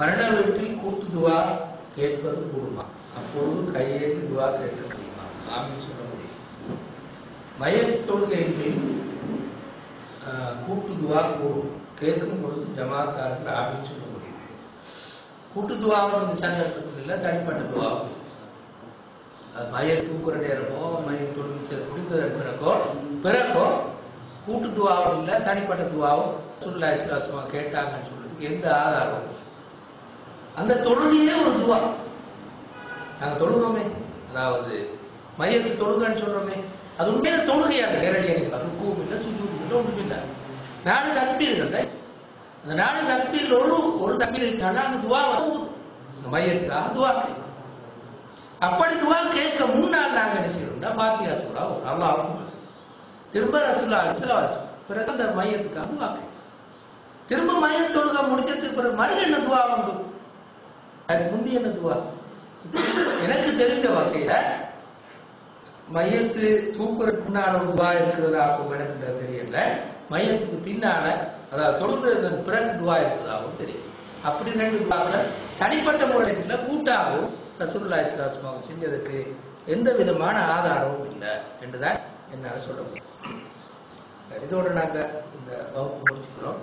மரண வீட்டில் கூட்டு துவா கேட்பது கூடுமா? அப்பொழுது கையேற்று துவா கேட்க முடியுமா? ஆமின்னு சொல்ல முடியும். மயத்து ஆஹ், கூட்டு துவா கூடும். கேட்கும் பொழுது ஜமாத்தார்கள் ஆமின்னு சொல்ல முடியும். கூட்டு துவாவும் இந்த சந்தர்ப்பத்தில் இல்லை தனிப்பட்ட துவாவும் மய தூக்குற நேரமோ மய தொழுது குடிப்பதற்கு பிறகோ பிறகோ கூட்டு துவாவும் இல்லை தனிப்பட்ட துவாவும் சுல்லா இஸ்லாசுமா கேட்டாங்கன்னு சொல்றதுக்கு எந்த ஆதாரமும் இல்லை. அந்த தொழுகையே ஒரு துவா. நாங்க தொழுகிறோமே அதாவது மையத்து தொழுகன்னு சொல்றோமே. அது உண்மையில தொழுகையாக நேரடியாக ருக்குவும் இல்லை சுஜூவும் இல்லை ஒன்றும் இல்லை. நாலு தக்பீர்கள் அந்த. நாலு தக்பீரில் ஒரு ஒரு தக்பீர் இருக்காங்கன்னா அந்த துவா வந்து இந்த மையத்துக்காக துவா கேட்கும் அப்படி துவா கேட்க முன்னால் நாங்க என்ன செய்யறோம்னா பாத்தியா சூறா ஒரு அல்லாஹ் திரும்ப ரசுல்லா அலிஸ்லாம் பிறகு அந்த மையத்துக்காக துவா கேட்கும் திரும்ப மைய முடிக்கிறதுக்கு முடிஞ்சதுக்கு பிறகு மறுக்க என்ன துவா உண்டு அதுக்கு முந்தி என்ன துவா? எனக்கு தெரிஞ்ச வகையில மையத்து தூக்குறதுக்கு முன்னால துவா இருக்கிறதாகவும் எனக்கு தெரியல. மையத்துக்கு பின்னால அதாவது தொடர்ந்து பிறகு துவா இருக்கிறதாகவும் தெரியும். அப்படி ரெண்டு துவாக்களை தனிப்பட்ட முறையில் கூட்டாகவும் ரசூல்லா இஸ்லாஸ்மாக செஞ்சதுக்கு எந்த விதமான ஆதாரமும் இல்லை என்றுதான் என்னால் சொல்ல முடியும். இதோட நாங்க இந்த வகுப்பு முடிச்சுக்கிறோம்.